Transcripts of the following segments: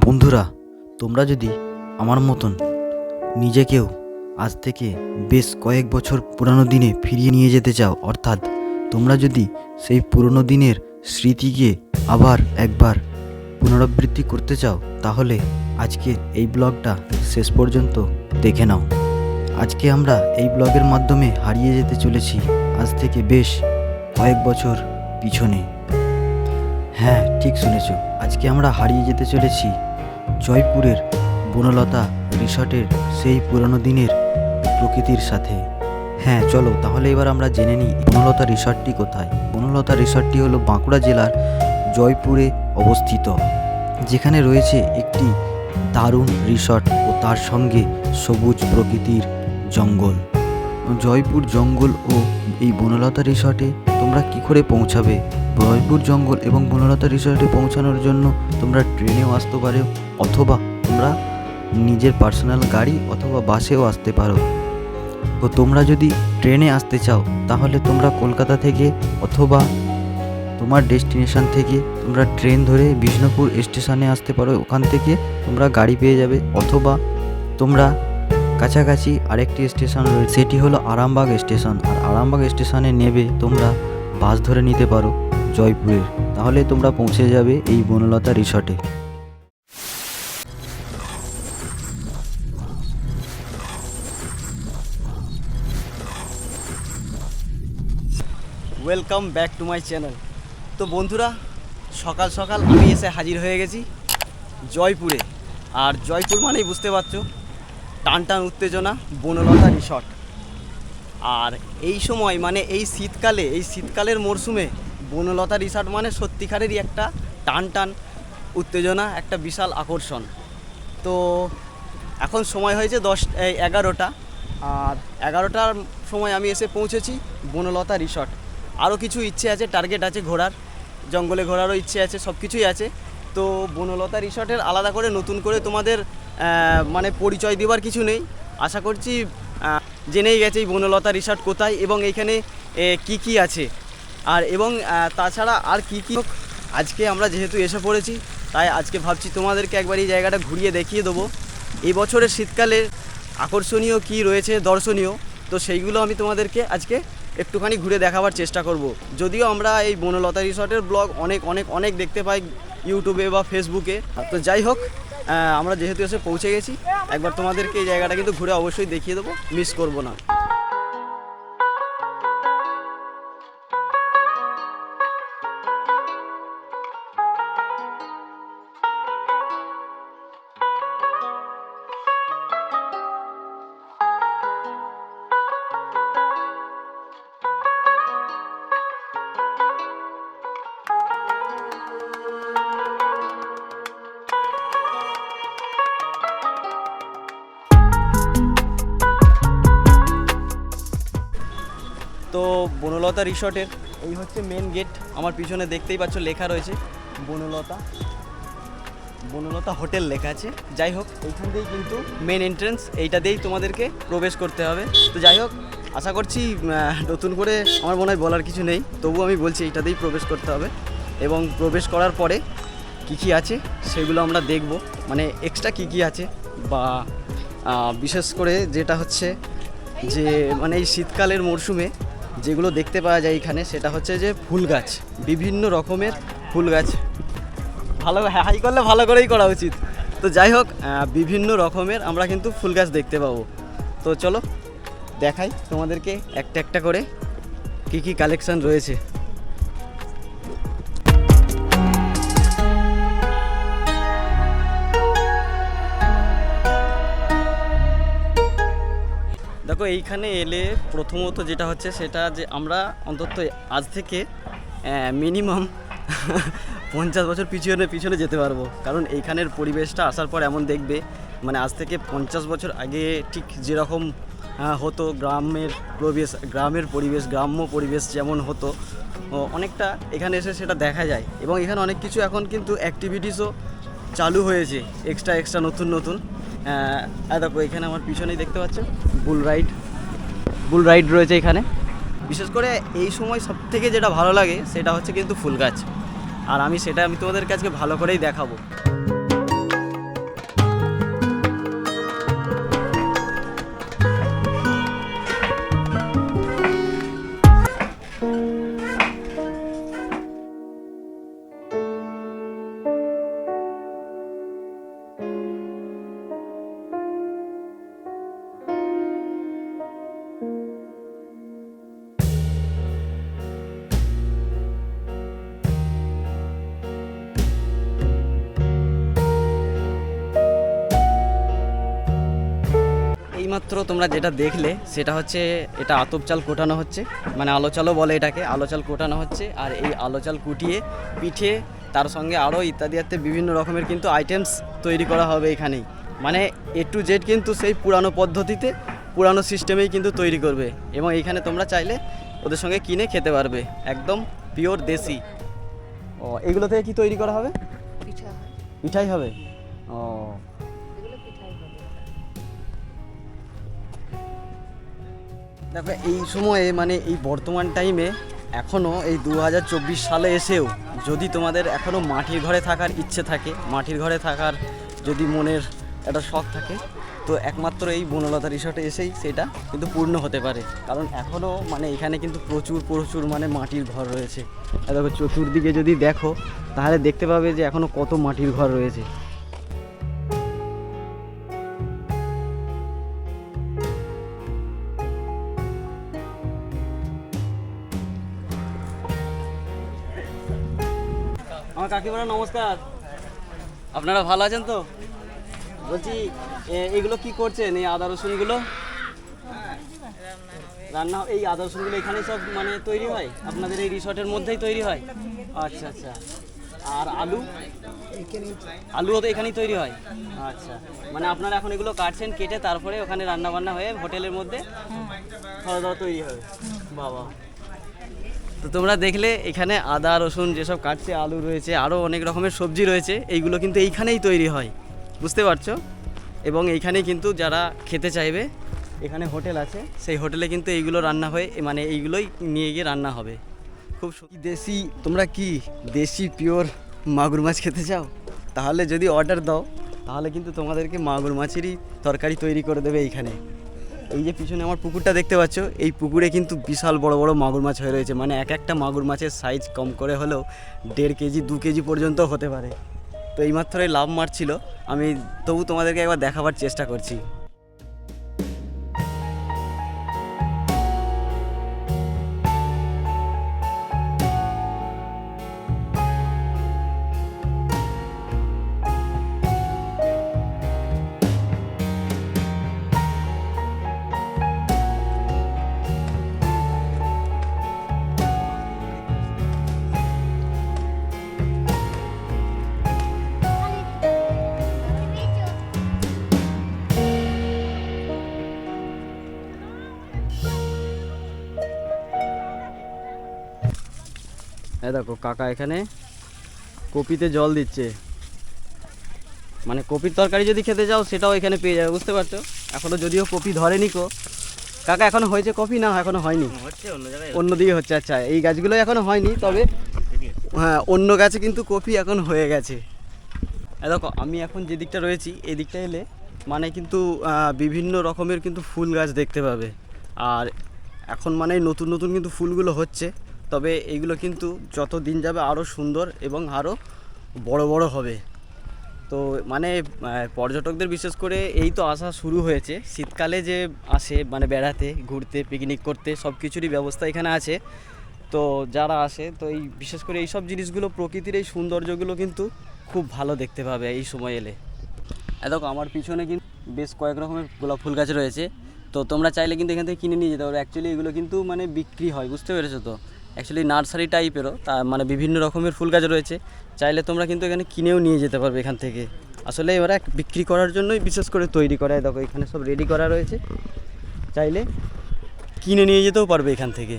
বন্ধুরা, তোমরা যদি আমার মতন নিজেকেও আজ থেকে বেশ কয়েক বছর পুরানো দিনে ফিরিয়ে নিয়ে যেতে চাও, অর্থাৎ তোমরা যদি সেই পুরনো দিনের স্মৃতিকে আবার একবার পুনরাবৃত্তি করতে চাও, তাহলে আজকের এই ব্লগটা শেষ পর্যন্ত দেখে নাও। আজকে আমরা এই ব্লগের মাধ্যমে হারিয়ে যেতে চলেছি আজ থেকে বেশ কয়েক বছর পিছনে। হ্যাঁ ঠিক শুনেছ। আজকে আমরা হারিয়ে যেতে চলেছি জয়পুরের বনলতা রিসর্টের সেই পুরনো দিনের প্রকৃতির সাথে। হ্যাঁ চলো, তাহলে এবার আমরা জেনে নিই বনলতা রিসর্টটি কোথায়। বনলতা রিসর্টটি হলো বাঁকুড়া জেলার জয়পুরে অবস্থিত, যেখানে রয়েছে একটি দারুণ রিসর্ট ও তার সঙ্গে সবুজ প্রকৃতির জঙ্গল। জয়পুর জঙ্গল ও এই বনলতা রিসর্টে তোমরা কি করে পৌঁছাবে? জয়পুর জঙ্গল এবং বনলতা রিসর্টে পৌঁছানোর জন্য তোমরা ট্রেনেও আসতে পারো, অথবা তোমরা নিজের পার্সোনাল গাড়ি অথবা বাসেও আসতে পারো। তো তোমরা যদি ট্রেনে আসতে চাও, তাহলে তোমরা কলকাতা থেকে অথবা তোমার ডেস্টিনেশন থেকে তোমরা ট্রেন ধরে বিষ্ণুপুর স্টেশনে আসতে পারো। ওখান থেকে তোমরা গাড়ি পেয়ে যাবে, অথবা তোমরা কাছাকাছি আরেকটি স্টেশন রয়েছে, সেটি হলো আরামবাগ স্টেশন। আর আরামবাগ স্টেশনে নেবে তোমরা বাস ধরে নিতে পারো। জয়পুরের। তাহলে তোমরা পৌঁছে যাবে এই বনলতা রিসর্টে। Welcome back to my channel তো বন্ধুরা, সকাল সকাল আমি এসে হাজির হয়ে গেছি জয়পুরে। আর জয়পুর মানেই বুঝতে পারছ টান টান উত্তেজনা, বনলতা রিসর্ট। আর এই সময় মানে এই শীতকালে, এই শীতকালের মরশুমে বনলতা রিসর্ট মানে সত্যিকারেরই একটা টান টান উত্তেজনা একটা বিশাল আকর্ষণ। তো এখন সময় হয়েছে দশ এই এগারোটা। আর এগারোটার সময় আমি এসে পৌঁছেছি বনলতা রিসর্ট। আরও কিছু ইচ্ছে আছে টার্গেট আছে ঘোরার। জঙ্গলে ঘোরারও ইচ্ছে আছে সব কিছুই আছে। তো বনলতা রিসর্টের আলাদা করে নতুন করে তোমাদের মানে পরিচয় দেওয়ার কিছু নেই। আশা করছি জেনেই গেছে এই বনলতা রিসর্ট কোথায় এবং এইখানে এ, কি কি আছে। আর এবং তাছাড়া আর কি কি আজকে আমরা যেহেতু এসে পড়েছি, তাই আজকে ভাবছি তোমাদেরকে একবার এই জায়গাটা ঘুরিয়ে দেখিয়ে দেবো। এই বছরের শীতকালে আকর্ষণীয় কি রয়েছে, দর্শনীয়, তো সেইগুলো আমি তোমাদেরকে আজকে একটুখানি ঘুরে দেখাবার চেষ্টা করব। যদিও আমরা এই বনলতা রিসর্টের ব্লগ অনেক অনেক অনেক দেখতে পাই ইউটিউবে বা ফেসবুকে। তো যাই হোক আমরা যেহেতু এসে পৌঁছে গেছি, একবার তোমাদেরকে এই জায়গাটা কিন্তু ঘুরে অবশ্যই দেখিয়ে দেবো, মিস করব না। তো বনলতা রিসর্টের, এই হচ্ছে মেন গেট আমার পিছনে দেখতেই পাচ্ছ লেখা রয়েছে, বনলতা। বনলতা হোটেল লেখা আছে। যাই হোক, এইখান দিয়েই কিন্তু মেন এন্ট্রেন্স এইটা দিয়েই তোমাদেরকে প্রবেশ করতে হবে। তো যাই হোক, আশা করছি নতুন করে আমার মনে হয় বলার কিছু নেই। তবু আমি বলছি, এইটা দিয়েই প্রবেশ করতে হবে। এবং প্রবেশ করার পরে কী কী আছে, সেগুলো আমরা দেখব। মানে এক্সট্রা কী কী আছে, বা বিশেষ করে যেটা হচ্ছে যে মানে এই শীতকালের মরশুমে যেগুলো দেখতে পাওয়া যায় এখানে, সেটা হচ্ছে যে ফুল গাছ, বিভিন্ন রকমের ফুল গাছ। ভালো হাই করলে ভালো করেই করা উচিত। তো যাই হোক বিভিন্ন রকমের আমরা কিন্তু ফুল গাছ দেখতে পাবো। তো চলো, দেখাই তোমাদেরকে একটা একটা করে কি কি কালেকশান রয়েছে। দেখো, এইখানে এলে প্রথমত যেটা হচ্ছে সেটা যে আমরা অন্তত আজ থেকে মিনিমাম পঞ্চাশ বছর পিছনে পিছনে যেতে পারব। কারণ এইখানের পরিবেশটা আসার পর এমন দেখবে মানে আজ থেকে পঞ্চাশ বছর আগে ঠিক যেরকম হতো গ্রামের পরিবেশ গ্রামের পরিবেশ, গ্রাম্য পরিবেশ যেমন হতো অনেকটা এখানে এসে সেটা দেখা যায়। এবং এখানে অনেক কিছু এখন কিন্তু অ্যাক্টিভিটিসও চালু হয়েছে এক্সট্রা এক্সট্রা নতুন নতুন। দেখো, এখানে আমার পিছনেই দেখতে পাচ্ছ বুল রাইড বুল রাইড রয়েছে এখানে। বিশেষ করে এই সময় সব থেকে যেটা ভালো লাগে, সেটা হচ্ছে কিন্তু ফুল গাছ। আর আমি সেটা আমি তোমাদের কাছে ভালো করেই দেখাবো। এইমাত্র তোমরা যেটা দেখলে সেটা হচ্ছে এটা আতপ চাল কোটানো হচ্ছে। মানে আলো চালও বলে এটাকে আলো চাল কোটানো হচ্ছে। আর এই আলো চাল কুটিয়ে পিঠে তার সঙ্গে আরও ইত্যাদি ইত্যাদি বিভিন্ন রকমের কিন্তু আইটেমস তৈরি করা হবে এখানেই। মানে এ টু জেড কিন্তু সেই পুরানো পদ্ধতিতে পুরানো সিস্টেমেই কিন্তু তৈরি করবে। এবং এখানে তোমরা চাইলে ওদের সঙ্গে কিনে খেতে পারবে। একদম পিওর দেশি। ও এগুলো থেকে কি তৈরি করা হবে? পিঠা পিঠাই হবে? ও দেখো, এই সময়ে মানে এই বর্তমান টাইমে এখনও এই দু হাজার চব্বিশ সালে এসেও যদি তোমাদের এখনও মাটির ঘরে থাকার ইচ্ছে থাকে, মাটির ঘরে থাকার যদি মনের একটা শখ থাকে, তো একমাত্র এই বনলতা রিসর্টে এসেই সেটা কিন্তু পূর্ণ হতে পারে। কারণ এখনও মানে এখানে কিন্তু প্রচুর প্রচুর মানে মাটির ঘর রয়েছে। দেখো, চতুর্দিকে যদি দেখো, তাহলে দেখতে পাবে যে এখনও কত মাটির ঘর রয়েছে। কাকিমারা, নমস্কার। আপনারা ভালো আছেন তো? বলছি এগুলো কি করছেন, এই আদা রসুনগুলো? রান্না, এই আদা রসুনগুলো এখানে সব মানে তৈরি হয়? আপনাদের এই রিসর্টের মধ্যেই তৈরি হয়? আচ্ছা আচ্ছা। আর আলু? আলুও তো এখানেই তৈরি হয়? আচ্ছা। মানে আপনারা এখন এগুলো কাটছেন, কেটে তারপরে ওখানে রান্না বান্না হয়ে হোটেলের মধ্যে খাওয়া দাওয়া তৈরি হবে। বাবা। তো তোমরা দেখলে এখানে আদা, রসুন যেসব কাটছে, আলু রয়েছে আরও অনেক রকমের সবজি রয়েছে, এইগুলো কিন্তু এইখানেই তৈরি হয়। বুঝতে পারছ? এবং এইখানেই কিন্তু যারা খেতে চাইবে, এখানে হোটেল আছে, সেই হোটেলে কিন্তু এইগুলো রান্না হয়ে মানে এইগুলোই নিয়ে গিয়ে রান্না হবে। খুব দেশি, তোমরা কি দেশি পিওর মাগুর মাছ খেতে চাও? তাহলে যদি অর্ডার দাও, তাহলে কিন্তু তোমাদেরকে মাগুর মাছেরই তরকারি তৈরি করে দেবে এইখানে। এই যে পিছনে আমার পুকুরটা দেখতে পাচ্ছ, এই পুকুরে কিন্তু বিশাল বড় বড় মাগুর মাছ হয়ে রয়েছে। মানে এক একটা মাগুর মাছের সাইজ কম করে হলেও দেড় কেজি, দু কেজি পর্যন্ত হতে পারে। তো এইমাত্র লাভ মারছিল আমি তবু তোমাদেরকে একবার দেখাবার চেষ্টা করছি। দেখো কাকা এখানে কপিতে জল দিচ্ছে। মানে কপির তরকারি যদি খেতে চাও সেটাও এখানে পেয়ে যাবে বুঝতে পারছ? এখনও যদিও কপি ধরেনি কো। কাকা এখনও হয়েছে কপি? না এখনও হয়নি। হচ্ছে অন্যদিকে হচ্ছে আচ্ছা এই গাছগুলো এখনও হয়নি তবে হ্যাঁ অন্য গাছে কিন্তু কপি এখন হয়ে গেছে। দেখো আমি এখন যে দিকটা রয়েছি এই দিকটা এলে মানে কিন্তু বিভিন্ন রকমের কিন্তু ফুল গাছ দেখতে পাবে। আর এখন মানে নতুন নতুন কিন্তু ফুলগুলো হচ্ছে। তবে এইগুলো কিন্তু যত দিন যাবে আরও সুন্দর এবং আরও বড় বড় হবে। তো মানে পর্যটকদের বিশেষ করে এই তো আসা শুরু হয়েছে। শীতকালে যে আসে মানে বেড়াতে, ঘুরতে পিকনিক করতে সব কিছুরই ব্যবস্থা এখানে আছে। তো যারা আসে, তো এই বিশেষ করে এই সব জিনিসগুলো প্রকৃতির এই সৌন্দর্যগুলো কিন্তু খুব ভালো দেখতে পাবে এই সময় এলে। দেখো, আমার পিছনে কিন্তু বেশ কয়েক রকমের গোলাপ ফুল গাছ রয়েছে। তো তোমরা চাইলে কিন্তু এখান থেকে কিনে নিয়ে যেতে পারো। অ্যাকচুয়ালি এগুলো কিন্তু মানে বিক্রি হয়, বুঝতে পেরেছ তো? অ্যাকচুয়ালি নার্সারি টাইপেরও তা মানে বিভিন্ন রকমের ফুল গাছ রয়েছে। চাইলে তোমরা কিন্তু এখানে কিনেও নিয়ে যেতে পারবে এখান থেকে। আসলে এরা বিক্রি করার জন্যই বিশেষ করে তৈরি করা, দেখো এখানে সব রেডি করা রয়েছে। চাইলে কিনে নিয়ে যেতেও পারবে এখান থেকে।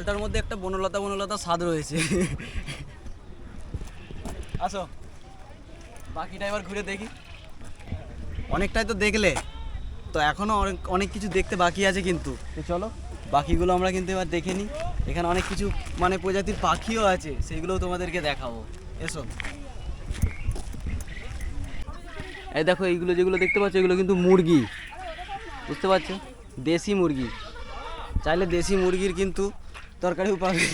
জলটার মধ্যে একটা বনলতা বনলতা স্বাদ রয়েছে। আসো। বাকিটা এবার ঘুরে দেখি। অনেকটাই তো দেখলে। তো এখনও অনেক অনেক কিছু দেখতে বাকি আছে কিন্তু। তো চলো। বাকিগুলো আমরা কিন্তু এবার দেখে নিই। এখানে অনেক কিছু মানে প্রজাতির পাখিও আছে সেইগুলোও তোমাদেরকে দেখাবো। এসো। এই দেখো এইগুলো যেগুলো দেখতে পাচ্ছ এগুলো কিন্তু মুরগি। বুঝতে পারছ? দেশি মুরগি। চাইলে দেশি মুরগির কিন্তু তরকারিও পাবে।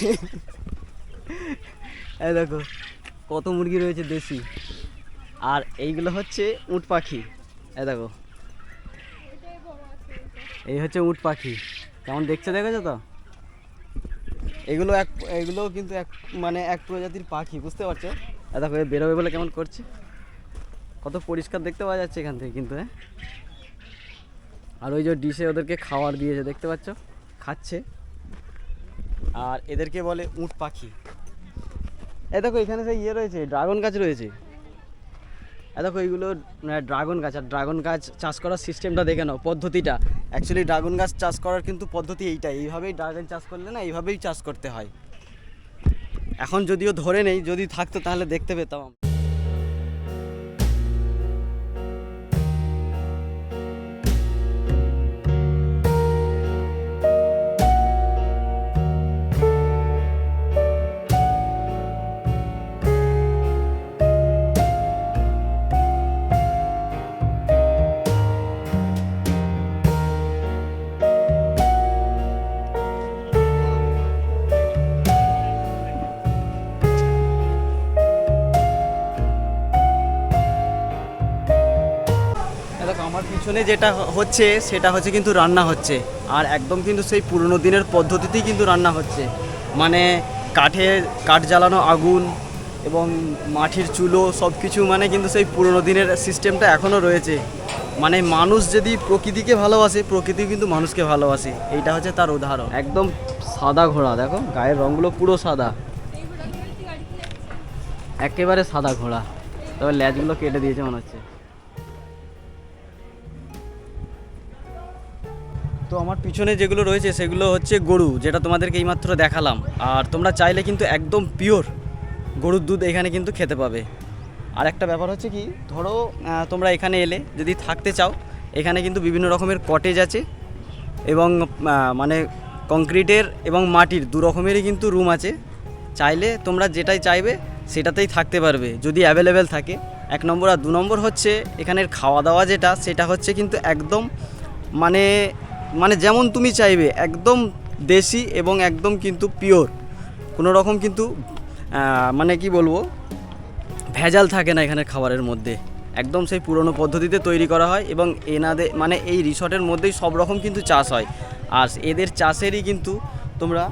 এই দেখো, কত মুরগি রয়েছে দেশি। আর এইগুলো হচ্ছে উট পাখি। এই দেখো, এই হচ্ছে উট পাখি। কেমন দেখছে দেখেছ তো? এগুলো এক এগুলো কিন্তু এক মানে এক প্রজাতির পাখি, বুঝতে পারছ? এই দেখো, এ বেরোবে বলে কেমন করছে? কত পরিষ্কার দেখতে পাওয়া যাচ্ছে এখান থেকে কিন্তু হ্যাঁ? আর ওই যে ডিশে ওদেরকে খাবার দিয়েছে, দেখতে পাচ্ছ? খাচ্ছে। আর এদেরকে বলে উট পাখি। এ দেখো, এখানে সেই ইয়ে রয়েছে, ড্রাগন গাছ রয়েছে। এ দেখো, এইগুলো ড্রাগন গাছ, আর ড্রাগন গাছ চাষ করার সিস্টেমটা দেখে নাও, পদ্ধতিটা। অ্যাকচুয়ালি ড্রাগন গাছ চাষ করার কিন্তু পদ্ধতি এইটাই, এইভাবেই ড্রাগন চাষ করলে না, এইভাবেই চাষ করতে হয়। এখন যদিও ধরে নেই, যদি থাকতো তাহলে দেখতে পেতাম। পিছনে যেটা হচ্ছে, সেটা হচ্ছে কিন্তু রান্না হচ্ছে। আর একদম কিন্তু সেই পুরনো দিনের পদ্ধতিতেই কিন্তু রান্না হচ্ছে। মানে কাঠে কাঠ জ্বালানো আগুন এবং মাটির চুলো সব কিছু মানে কিন্তু সেই পুরনো দিনের সিস্টেমটা এখনও রয়েছে। মানে মানুষ যদি প্রকৃতিকে ভালোবাসে, প্রকৃতি কিন্তু মানুষকে ভালোবাসে। এইটা হচ্ছে তার উদাহরণ। একদম সাদা ঘোড়া, দেখো, গায়ের রঙগুলো পুরো সাদা। একেবারে সাদা ঘোড়া। তবে ল্যাজগুলো কেটে দিয়েছে মনে হচ্ছে। আমার পিছনে যেগুলো রয়েছে সেগুলো হচ্ছে গরু, যেটা তোমাদেরকে এইমাত্র দেখালাম। আর তোমরা চাইলে কিন্তু একদম পিওর গরুর দুধ এখানে কিন্তু খেতে পাবে। আর একটা ব্যাপার হচ্ছে কি, ধরো তোমরা এখানে এলে, যদি থাকতে চাও, এখানে কিন্তু বিভিন্ন রকমের কটেজ আছে এবং মানে কংক্রিটের এবং মাটির দু রকমেরই কিন্তু রুম আছে। চাইলে তোমরা যেটাই চাইবে, সেটাতেই থাকতে পারবে। যদি অ্যাভেলেবেল থাকে, এক নম্বর আর দু নম্বর হচ্ছে, এখানের খাওয়া দাওয়া যেটা, সেটা হচ্ছে কিন্তু একদম মানে মানে যেমন তুমি চাইবে, একদম দেশি এবং একদম কিন্তু পিওর কোনো রকম কিন্তু মানে কি বলব, ভেজাল থাকে না এখানে খাবারের মধ্যে। একদম সেই পুরনো পদ্ধতিতে তৈরি করা হয় এবং এনাদের মানে এই রিসর্টের মধ্যেই সব রকম কিন্তু চাষ হয়। আর এদের চাষেরই কিন্তু তোমরা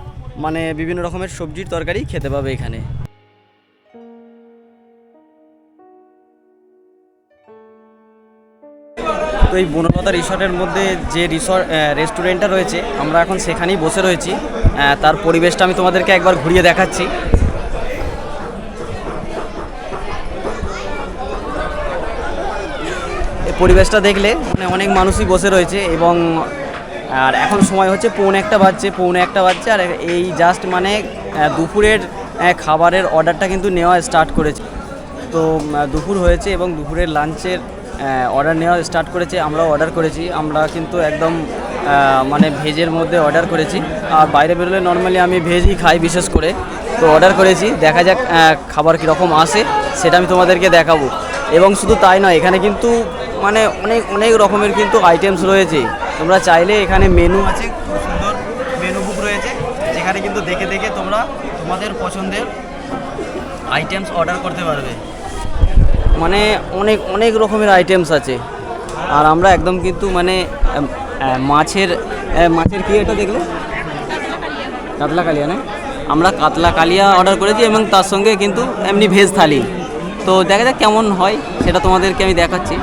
মানে বিভিন্ন রকমের সবজির তরকারি খেতে পাবে এখানে। তো এই বনলতা রিসর্টের মধ্যে যে রিসর্ট রেস্টুরেন্টটা রয়েছে, আমরা এখন সেখানেই বসে রয়েছি। তার পরিবেশটা আমি তোমাদেরকে একবার ঘুরিয়ে দেখাচ্ছি। পরিবেশটা দেখলে মানে অনেক মানুষই বসে রয়েছে এবং, আর এখন সময় হচ্ছে পৌনে একটা বাজছে, পৌনে একটা বাজছে, আর এই জাস্ট মানে দুপুরের খাবারের অর্ডারটা কিন্তু নেওয়া স্টার্ট করেছে। তো দুপুর হয়েছে এবং দুপুরের লাঞ্চের অর্ডার নেওয়া স্টার্ট করেছে, আমরাও অর্ডার করেছি। আমরা কিন্তু একদম মানে ভেজের মধ্যে অর্ডার করেছি। আর বাইরে বেরোলে নর্মালি আমি ভেজই খাই বিশেষ করে। তো অর্ডার করেছি, দেখা যাক খাবার কীরকম আসে, সেটা আমি তোমাদেরকে দেখাবো। এবং শুধু তাই নয়, এখানে কিন্তু মানে অনেক অনেক রকমের কিন্তু আইটেমস রয়েছে। তোমরা চাইলে এখানে মেনু আছে, খুব সুন্দর মেনু বুক রয়েছে। যেখানে কিন্তু দেখে দেখে তোমরা তোমাদের পছন্দের আইটেমস অর্ডার করতে পারবে। মানে অনেক অনেক রকমের আইটেমস আছে। আর আমরা একদম কিন্তু মানে মাছের মাছের কি এটা দেখলে? কাতলা কালিয়া না? আমরা কাতলা কালিয়া অর্ডার করেছি এবং তার সঙ্গে কিন্তু এমনি ভেজ থালি। তো দেখা যাক কেমন হয়, সেটা তোমাদেরকে আমি দেখাচ্ছি।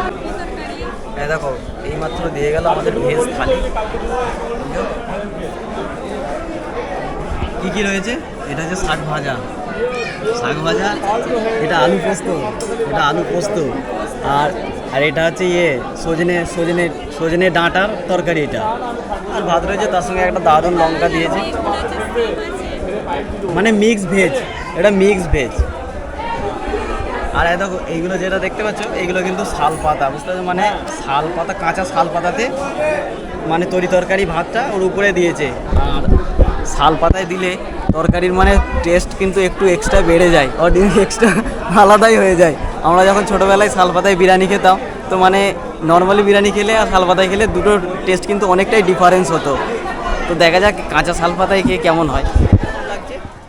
দেখো, এইমাত্র দিয়ে গেল আমাদের ভেজ থালি। কি কি রয়েছে? এটা হচ্ছে শাক ভাজা। শাক ভাজা, এটা আলু পোস্ত, এটা আলু পোস্ত। আর আর এটা হচ্ছে ইয়ে সজনে সজনে সজনে ডাঁটার তরকারি এটা। আর ভাত রয়েছে, তার সঙ্গে একটা দারুণ লঙ্কা দিয়েছে। মানে মিক্স ভেজ এটা মিক্স ভেজ আর দেখো, এইগুলো যেটা দেখতে পাচ্ছ, এইগুলো কিন্তু শাল পাতা, বুঝতে পারছ? মানে শাল পাতা, কাঁচা শাল পাতাতে মানে তরি তরকারি ভাতটা ওর উপরে দিয়েছে। আর শাল পাতায় দিলে তরকারির মানে টেস্ট কিন্তু একটু এক্সট্রা বেড়ে যায় আর এক্সট্রা আলাদাই হয়ে যায়। আমরা যখন ছোটোবেলায় শাল পাতায় বিরিয়ানি খেতাম, তো মানে নর্মালি বিরিয়ানি খেলে আর শাল পাতায় খেলে দুটো টেস্ট কিন্তু অনেকটাই ডিফারেন্স হতো। তো দেখা যাক কাঁচা শাল পাতায় খেয়ে কেমন হয়।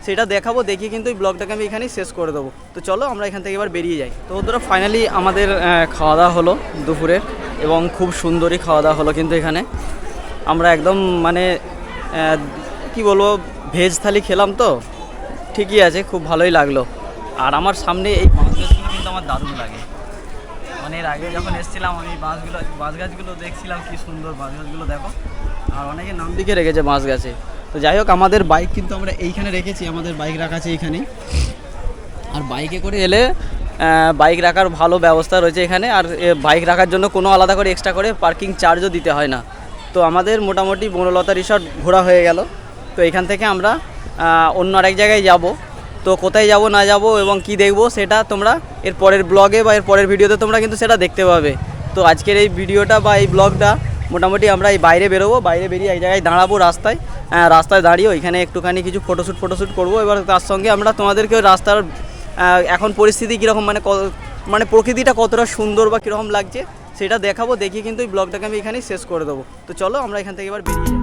সেটা দেখাবো, দেখি কিন্তু এই ব্লগটাকে আমি এখানেই শেষ করে দেবো। তো চলো আমরা এখান থেকে এবার বেরিয়ে যাই। তো বন্ধুরা ফাইনালি আমাদের খাওয়া দাওয়া হলো দুপুরের, এবং খুব সুন্দরই খাওয়া দাওয়া হলো কিন্তু এখানে। আমরা একদম মানে কি বলব, ভেজ থালি খেলাম তো, ঠিকই আছে, খুব ভালোই লাগল। আর আমার সামনে এই বাঁশ গাছগুলো কিন্তু আমার দারুণ লাগে। মানে এর আগে যখন এসেছিলাম, আমি বাঁশগুলো বাঁশ গাছগুলো দেখছিলাম, কি সুন্দর বাঁশ গাছগুলো দেখো। আর অনেকে নাম দিকে রেখেছে বাঁশ গাছে তো যাই হোক, আমাদের বাইক কিন্তু আমরা এইখানে রেখেছি, আমাদের বাইক রাখা আছে এইখানে। আর বাইকে করে এলে বাইক রাখার ভালো ব্যবস্থা রয়েছে এখানে। আর বাইক রাখার জন্য কোনো আলাদা করে এক্সট্রা করে পার্কিং চার্জও দিতে হয় না। তো আমাদের মোটামুটি বনলতা রিসর্ট ঘোরা হয়ে গেল। তো এখান থেকে আমরা অন্য আরেক জায়গায় যাব। তো কোথায় যাব, না যাব এবং কি দেখব সেটা তোমরা এর পরের ব্লগে বা এর পরের ভিডিওতে তোমরা কিন্তু সেটা দেখতে পাবে। তো আজকের এই ভিডিওটা বা এই ব্লগটা মোটামুটি আমরা এই বাইরে বেরোবো, বাইরে বেরিয়ে এক জায়গায় দাঁড়াবো রাস্তায় রাস্তায় দাঁড়িয়ে ওইখানে একটুখানি কিছু ফটোশ্যুট ফটোশ্যুট করব। এবার তার সঙ্গে আমরা তোমাদেরকে রাস্তার এখন পরিস্থিতি কীরকম মানে মানে প্রকৃতিটা কতটা সুন্দর বা কীরকম লাগছে সেটা দেখাবো। দেখি কিন্তু এই ব্লগটাকে আমি এখানেই শেষ করে দেবো। তো চলো আমরা এখান থেকে এবার বেরিয়ে